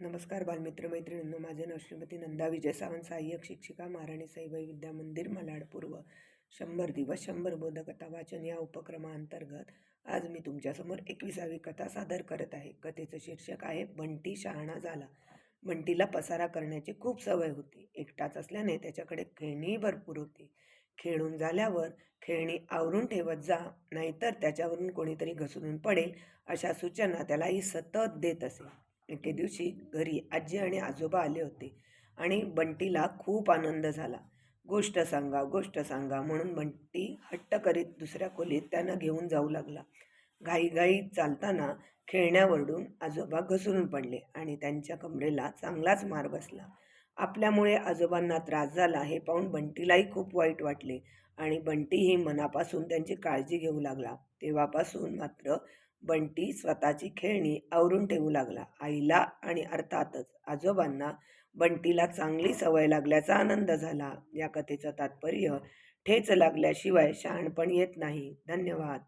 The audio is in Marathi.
नमस्कार बालमित्र मैत्रिणींनो माझे नाव श्रीमती नंदा विजय सावंत सहाय्यक शिक्षिका महाराणी साईबाई विद्या मंदिर मलाड पूर्व. शंभर दिवस शंभर बोधकथा वाचन या उपक्रमाअंतर्गत आज मी तुमच्यासमोर एकविसावी कथा सादर करत आहे. कथेचं शीर्षक आहे बंटी शहाणा झाला. बंटीला पसारा करण्याची खूप सवय होती. एकटाच असल्याने त्याच्याकडे खेळणीही भरपूर होती. खेळून झाल्यावर खेळणी आवरून ठेवत जा नाहीतर त्याच्यावरून कोणीतरी घसरून पडेल अशा सूचना त्यालाही सतत देत असे. एके दिवशी घरी आजी आणि आजोबा आले होते आणि बंटीला खूप आनंद झाला. गोष्ट सांगा गोष्ट सांगा म्हणून बंटी हट्ट करीत दुसऱ्या खोलीत त्यांना घेऊन जाऊ लागला. घाईघाई चालताना खेळण्यावरडून आजोबा घसरून पडले आणि त्यांच्या कमरेला चांगलाच मार बसला. आपल्यामुळे आजोबांना त्रास झाला हे पाहून बंटीलाही खूप वाईट वाटले आणि बंटीही मनापासून त्यांची काळजी घेऊ लागला. तेव्हापासून मात्र बंटी स्वतःची खेळणी आवरून ठेवू लागला. आईला आणि अर्थातच आजोबांना बंटीला चांगली सवय लागल्याचा आनंद झाला. या कथेचं तात्पर्य ठेच लागल्याशिवाय शहाणपण येत नाही. धन्यवाद.